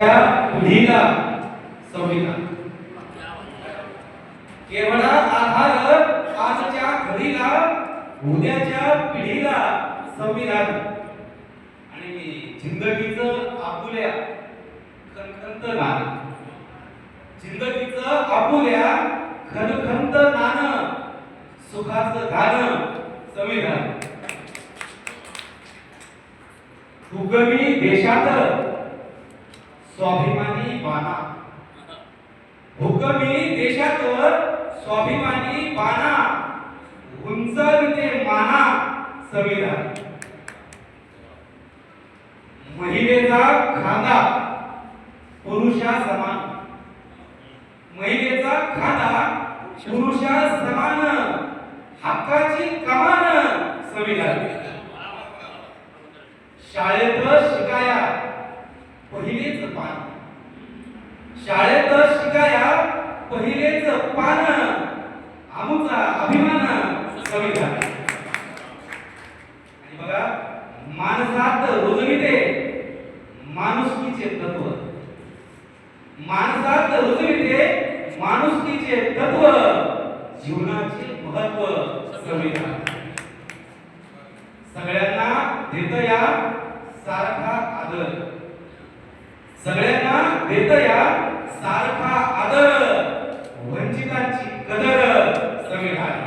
त्या संविधान. केवळ आधार आजच्या घडीला उद्याच्या पिढीला संविधान. आणि जिंदगीचं आपुल्या खनखंत नान जिंदगीचं आपुल्या खनखंत नान सुखाचं गाणं संविधान. उगमी देशात स्वाभिमानी बाणा. हुकमी देशातवर स्वाभिमानी बाणा. उंचाविते माना संविधान. महिलेचा खांदा. पुरुषा समान महिलेचा खांदा. पुरुषा समान हक्काची कमान संविधान. शाळेत शिकाया. पहिलेच पान. शाळेत शिकाया पहिलेच पान. आमचा अभिमान संविधान आणि बघा माणसात रुजविते माणुसकीचे तत्व. माणसात रुजविते माणुसकीचे तत्व. जीवनाचे महत्त्व संविधान सगळ्यांना देत या सारखा आदर. सगळ्यांना देत या सारखा आदर वंचितांची कदर संविधान.